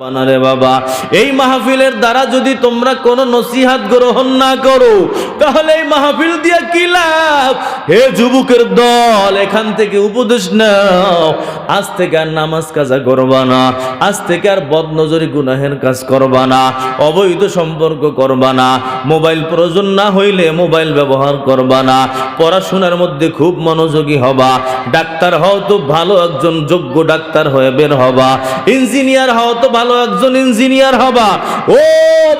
বানারে বাবা, এই মাহফিলের দ্বারা যদি তোমরা কোনো নসিহাত গ্রহণ না করো, তাহলে এই মাহফিল দিয়া কি লাভ? হে যুবকের দল, এখান থেকে উপদেশ নাও। আজ থেকে আর নামাজ কাজা করবা না, আজ থেকে আর বদনজরি গুনাহের কাজ করবা না, অবৈধ সম্পর্ক করবা না, মোবাইল প্রয়োজন না হইলে মোবাইল ব্যবহার করবা না, পড়াশোনার মধ্যে খুব মনোযোগী হবা, ডাক্তার হও তো ভালো একজন যোগ্য ডাক্তার হয়ে বের হবা, ইঞ্জিনিয়ার হও তো ভালো একজন ইঞ্জিনিয়ার হবা। ও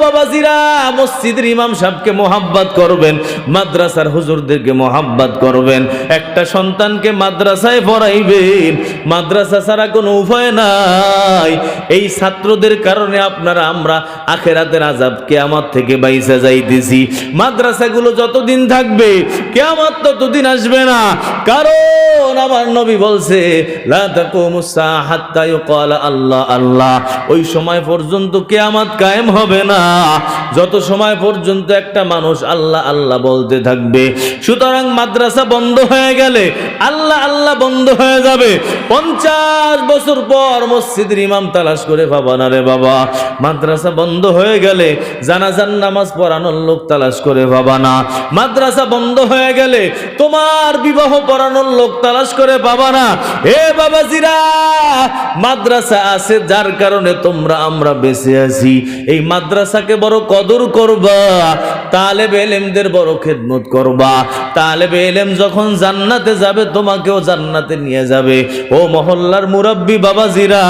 বাবাজিরা, মসজিদের ইমাম সাহেবকে মোহাব্বত করবেন, মাদ্রাসার হুজুরদেরকে মোহাব্বত করবেন, একটা সন্তানকে মাদ্রাসায় পড়াইবেন, মাদ্রাসা ছাড়া কোনো উপায় নাই। এই ছাত্রদের কারণে আপনারা, আমরা আখেরাতের আজাব কেয়ামত থেকে বাইসা যাইতেছি। মাদ্রাসাগুলো যতদিন থাকবে, কেয়ামত ততদিন আসবে না। কারণ আমার নবী বলছে, লা তাকুমুস সাআ হাত্তা আল্লাহ আল্লাহ। ওই সময় পর্যন্ত কেয়ামত কায়েম হবে না। যত সময় পর্যন্ত একটা মানুষ আল্লাহ আল্লাহ বলতে থাকবে, সুতরাং মাদ্রাসা বন্ধ হয়ে গেলে আল্লাহ আল্লাহ বন্ধ হয়ে যাবে। পঞ্চাশ বছর পর মসজিদের ইমাম তালাশ করে, বাবা না রে বাবা, মাদ্রাসা বন্ধ হয়ে গেলে জানাজান নামাজ পড়ানোর লোক তালাশ করে, বাবা না, মাদ্রাসা বন্ধ হয়ে গেলে তোমার বিবাহ পড়ানোর লোক তালাশ করে, বাবা না হে বাবাজিরা, মাদ্রাসা আছে যার কারণে তোমরা, আমরা বেঁচে আছি। এই মাদ্রাসাকে বড় কদর করবা, তালেব এলেমদের বড় খেদমত করবা। তালেব এলেম যখন জান্নাতে যাবে, তোমাকেও জান্নাতে নিয়ে যাবে। ও মহল্লার মুরব্বী বাবাজিরা,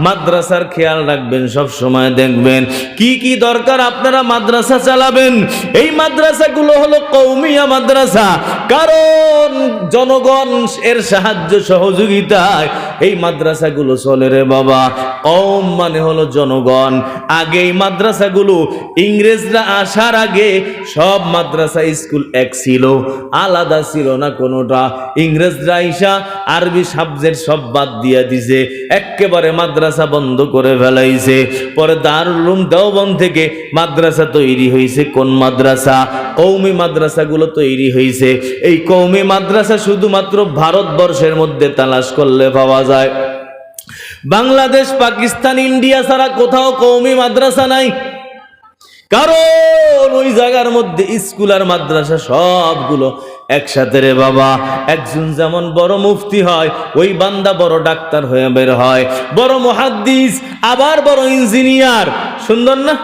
মাদ্রাসার খেয়াল রাখবেন, সব সময় দেখবেন, কি কি দরকার আপনারা মাদ্রাসা চালাবেন? এই মাদ্রাসাগুলো হলো কৌমিয়া মাদ্রাসা। কারণ জনগণ এর সাহায্য সহযোগিতায় এই মাদ্রাসাগুলো চলে রে বাবা। কম মানে হলো জনগণ। আগে এই মাদ্রাসাগুলো ইংরেজরা আসার আগে সব মাদ্রাসা স্কুল এক ছিল, আলাদা ছিল না কোনোটা। ইংরেজরা আইসা আরবি সাবজেক্ট সব বাদ দিয়ে দিছে একেবারে মাদ্রাসা বন্ধ করে ফেলাইছে। পরে দারুল দেওবন থেকে মাদ্রাসা তৈরি হয়েছে কোন মাদ্রাসা? কৌমি মাদ্রাসাগুলো তৈরি হয়েছে এই কৌমি মাদ্রাসা শুধুমাত্র ভারতবর্ষের মধ্যে তালাশ করলে পাওয়া যায়। বাংলাদেশ, পাকিস্তান, ইন্ডিয়া ছাড়া কোথাও কৌমি মাদ্রাসা নাই। কারণ ওই জায়গার মধ্যে স্কুল আর মাদ্রাসা সবগুলো একসাথে রে বাবা। একজন যেমন বড় মুফতি হয়, ওই বান্দা বড় ডাক্তার হয়ে বের হয়। বড় মহাদ্দিস, আবার বড় ইঞ্জিনিয়ার। সুন্দর না?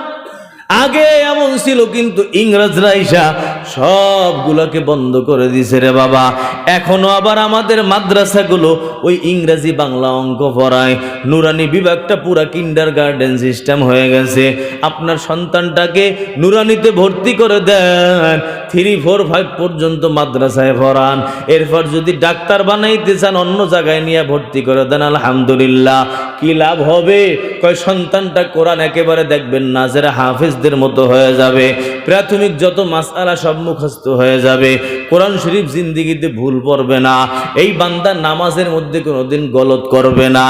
আগে এমন ছিল কিন্তু ইংরেজরা ইসা সবগুলোকে বন্ধ করে দিছে রে বাবা। এখনও আবার আমাদের মাদ্রাসাগুলো ওই ইংরেজি বাংলা অঙ্ক পড়ায়। নুরানি বিভাগটা পুরা কিন্ডার গার্ডেন সিস্টেম হয়ে গেছে। আপনার সন্তানটাকে নুরানিতে ভর্তি করে দেন। থ্রি ফোর ফাইভ পর্যন্ত মাদ্রাসায় পড়ান। এরপর যদি ডাক্তার বানাইতে চান, অন্য জায়গায় নিয়ে ভর্তি করে দেন, আলহামদুলিল্লাহ। কি লাভ হবে? কয়, সন্তানটা কোরআন একেবারে দেখবেন না, যারা হাফিজদের মতো হয়ে যাবে। প্রাথমিক যত মাসালা সব মুখস্থ হয়ে যাবে। কোরআন শরীফ জিন্দিগিতে ভুল পড়বে না। এই বান্দা নামাজের মধ্যে কোনোদিন গলত করবে না।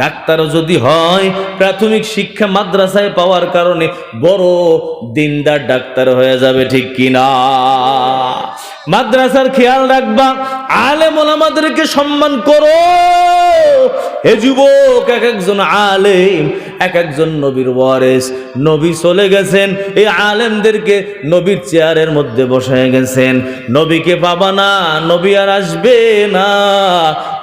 ডাক্তারও যদি হয়, প্রাথমিক শিক্ষা মাদ্রাসায় পাওয়ার কারণে বড় দিনদার ডাক্তার হয়ে যাবে, ঠিক কিনা মাদ্রাসার খেয়াল রাখবা, আলেম ওলামাদেরকে সম্মান করো। হে যুবক এক একজন আলেম এক একজন নবীর ওয়ারেস। নবী চলে গেছেন, এই আলেমদেরকে নবীর চেয়ারের মধ্যে বসে গেছেন। নবীকে পাবা না, নবী আর আসবে না।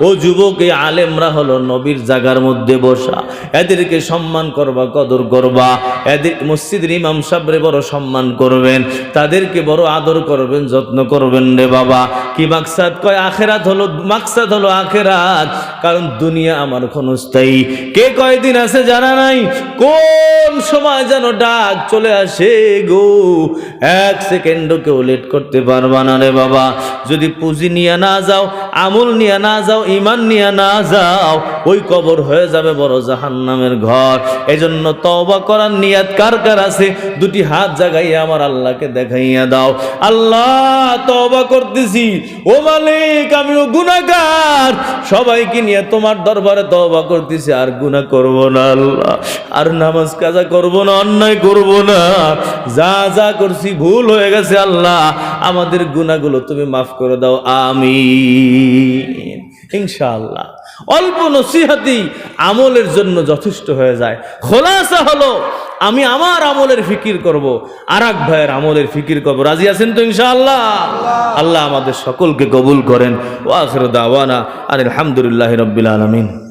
ও যুবক, এই আলেমরা হলো নবীর জাগার মধ্যে বসা। এদেরকে সম্মান করবা, কদর করবা। এদের মসজিদের ইমাম সাবরে বড় সম্মান করবেন। তাদেরকে বড় আদর করবেন, যত্ন করবেন রে বাবা। কি মাকসাদ? কয়, আখেরাত হলো, মাকসাদ হলো আখেরাত। কারণ দুনিয়া আমার ক্ষণস্থায়ী। কে কয়দিন আছে জানা নাই। কোন সময় যেন ডাক চলে আসে গো? এক সেকেন্ডও কেউ লেট করতে পারবা না রে বাবা। যদি পুঁজি নিয়ে না যাও, আমল নিয়ে না যাও ইমান নিয়ে না যাও ওই কবর হয়ে যাবে বড় জাহান্নামের ঘর। এজন্য তওবা করার নিয়াত কার কার আছে? দুটি হাত জাগাইয়া আমার আল্লাহকে দেখাইয়া দাও। আল্লাহ, তওবা করতেছি। ও মালিক, আমিও গুনাহগার। সবাইকে নিয়ে তোমার দরবারে তওবা করতেছি। আর গুনাহ করব না আল্লাহ। আর নামাজ কাজা করব না, অন্যায় করব না। যা যা করছি, ভুল হয়ে গেছে আল্লাহ। আমাদের গুনাহগুলো তুমি মাফ করে দাও। আমিন। ইনশাআল্লাহ। অল্প নসিহাতি আমলের জন্য যথেষ্ট হয়ে যায়। খোলাসা হলো, আমি আমার আমলের ফিকির করব আর এক ভাইয়ের আমলের ফিকির করব। রাজি আছেন তো ইনশাআল্লাহ? আল্লাহ আমাদের সকলকে কবুল করেন। ও আখর দাওয়ানা আর আলহামদুলিল্লাহ রব্বিল আলমিন।